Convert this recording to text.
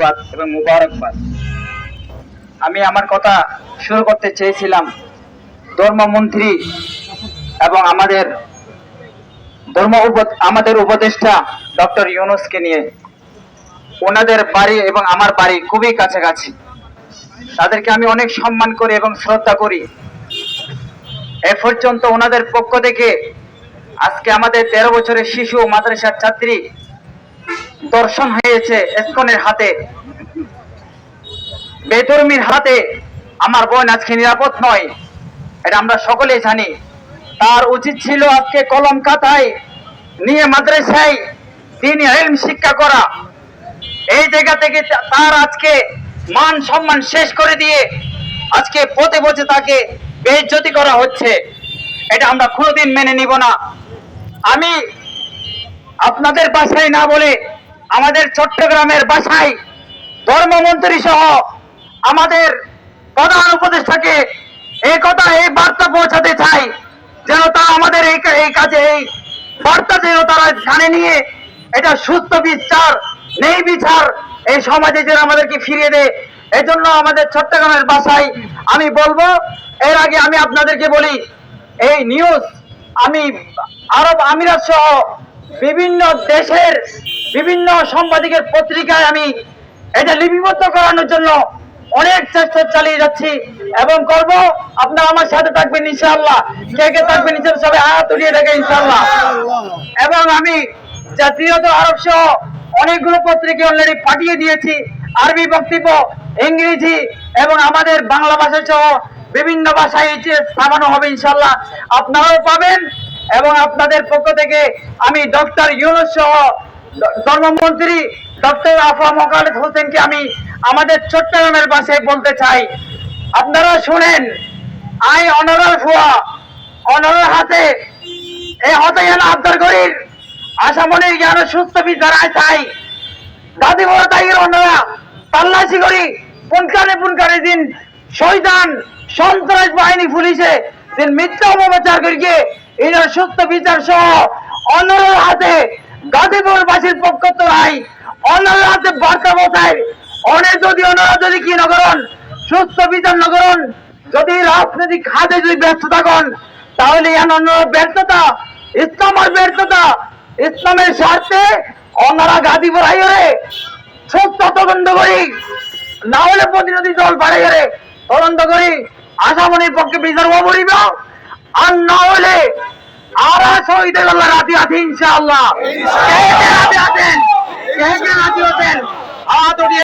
ধন্যবাদ এবং মুবারকবাদ। আমি আমার কথা শুরু করতে চেয়েছিলাম ধর্মমন্ত্রী এবং আমাদের ধর্ম আমাদের উপদেষ্টা ডক্টর ইউনুসকে নিয়ে। ওনাদের বাড়ি এবং আমার বাড়ি খুবই কাছাকাছি। তাদেরকে আমি অনেক সম্মান করি এবং শ্রদ্ধা করি। এ পর্যন্ত ওনাদের পক্ষ থেকে আজকে আমাদের তেরো বছরের শিশু মাদ্রাসার ছাত্রী দর্শন হয়েছে এসকনের হাতে। বেধর্মীর হাতে আমার বোন আজকে নিরাপদ নয়, এটা আমরা সকলেই জানি। তার উচিত ছিল আজকে কলম কাতায় নিয়ে মাদ্রাসায় তিনি এলম শিক্ষা করা। এই জায়গা থেকে তার আজকে মান সম্মান শেষ করে দিয়ে আজকে পথে পথে তাকে বেজ্জতি করা হচ্ছে। এটা আমরা কোনোদিন মেনে নিব না। আমি আপনাদের বাসায় না বলে আমাদের চট্টগ্রামের বাসায় ধর্মমন্ত্রী সহ আমাদের প্রধান উপদেষ্টাকে এই কথা, এই বার্তা পৌঁছাতে চাই, যেন তারা আমাদের এই এই কাজে, এই বার্তা যেন তারা জানে নিয়ে এটা সুস্থ বিচার নেই বিচার এই সমাজে যেন আমাদেরকে ফিরিয়ে দেয়। এজন্য আমাদের চট্টগ্রামের বাসায় আমি বলব, এর আগে আমি আপনাদেরকে বলি, এই নিউজ আমি আরব আমিরাত সহ বিভিন্ন দেশের বিভিন্ন সাংবাদিকের পত্রিকায় আমি এটা লিপিবদ্ধ করানোর জন্য অনেক চেষ্টা চালিয়ে যাচ্ছি এবং করব। আপনারা আমার সাথে থাকবেন ইনশাআল্লাহ। কে কে থাকবেন ইনশাআল্লাহ সবাই হাত উঠিয়ে দেখে ইনশাআল্লাহ। এবং আমি জাতীয়ত আরব সহ অনেকগুলো পত্রিকা অলরেডি পাঠিয়ে দিয়েছি। আরবি বক্তব্য, ইংরেজি এবং আমাদের বাংলা ভাষা সহ বিভিন্ন ভাষায় ছাপানো হবে ইনশাল্লাহ আপনারাও পাবেন এবং আপনাদের পক্ষ থেকে আমি ডক্টর ইউনুস সহ ধর্মমন্ত্রী ডক্টর আফা মোকালেদ হোসেনকে আমি আমাদের চট্টগ্রামের ভাষায় বলতে চাই। আপনারা শুনেন, আই অনারাল ফুয়া অনারাল হাতে এই হতে গেল আব্দার গরির আসামনের জ্ঞান সুস্থ বিচার আয় চাই। দাদি বড় তাইয়ের অন্যরা তাল্লাশি করি পুনকারে পুনকারে দিন শৈতান সন্ত্রাস বাহিনী পুলিশে দিন মিথ্যা অপপ্রচার করিয়ে এনার সুস্থ বিচার সহ অন্যর হাতে গাদিপুর তো হাতে বার্তা বসায়। অনেক যদি অন্যরা যদি কি নগরণ, সুস্থ বিচার নগরণ, যদি রাজনৈতিক খাতে যদি ব্যস্ত থাকুন, তাহলে ব্যর্থতা, ইসলামের ব্যর্থতা, ইসলামের স্বার্থে অন্যরা গাদি বড়াই রে সত্য তদন্ত করি, না হলে প্রতিনিধি দল বাড়াই রে তদন্ত করি আসামনির পক্ষে বিচার করিব আর না হলে আর শহীদ রাতে আছে, ইনশাআল্লাহ। কে আছেন? কে রাতি আছেন হাত উঠিয়ে